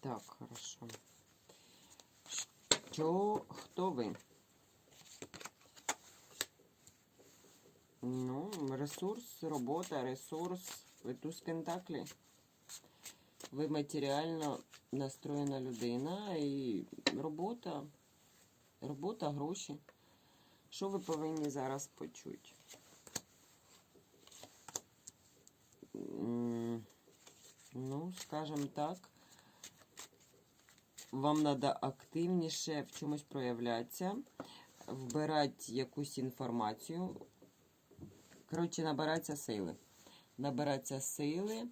Так, хорошо. Що, хто ви? Ну, ресурс, робота, ресурс. Ви туз Пентаклі. Ви матеріально настроєна людина і робота. Робота, гроші. Що ви повинні зараз почути? М, Ну, скажімо так, вам треба активніше в чомусь проявлятися, вбирати якусь інформацію. Коротше, набиратися сили. Набиратися сили,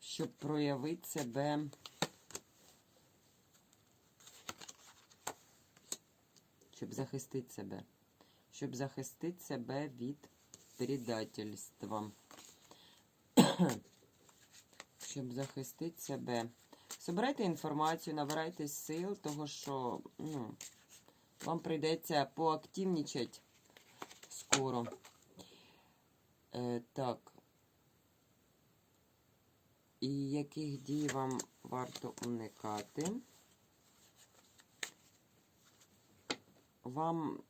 щоб проявити себе. Щоб захистити себе. Щоб захистити себе від предательства. Щоб захистити себе. Собирайте інформацію, набирайтесь сил, того що ну, вам прийдеться поактивнічати скоро. Е, так. І яких дій вам варто уникати? Вам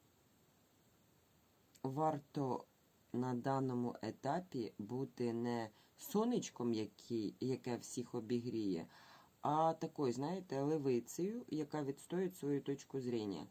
варто на даному етапі бути не сонечком, який, яке всіх обігріє, а такою, знаєте, левицею, яка відстоїть свою точку зрення.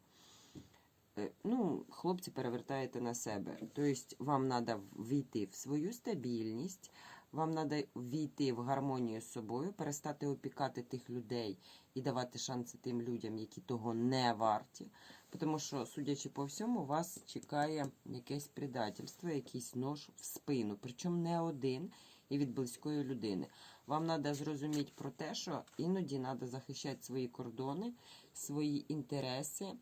Е, Ну, хлопці перевертаєте на себе. Тобто вам треба війти в свою стабільність, вам треба війти в гармонію з собою, перестати опікати тих людей і давати шанси тим людям, які того не варті. Тому що, судячи по всьому, вас чекає якесь предательство, якийсь нож в спину, причому не один і від близької людини. Вам треба зрозуміти про те, що іноді треба захищати свої кордони, свої інтереси.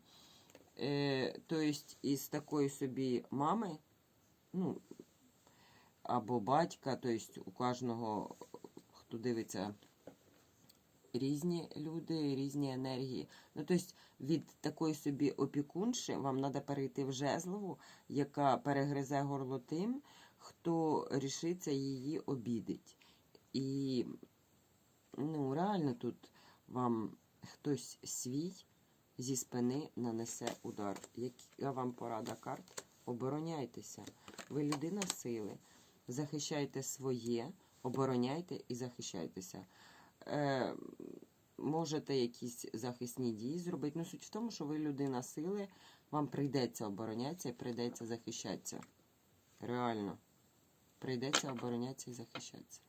Тобто із такої собі мами, ну, або батька, тобто у кожного, хто дивиться, різні люди, різні енергії. Ну, тобто від такої собі опікунші вам треба перейти в жезлову, яка перегризе горло тим, хто рішиться її обідить. І ну, реально тут вам хтось свій зі спини нанесе удар. Яка вам порада карт? Обороняйтеся. Ви людина сили. Захищайте своє, обороняйте і захищайтеся. Е, можете якісь захисні дії зробити. Ну, суть в тому, що ви людина сили, вам прийдеться оборонятися і прийдеться захищатися. Реально. Прийдеться оборонятися і захищатися.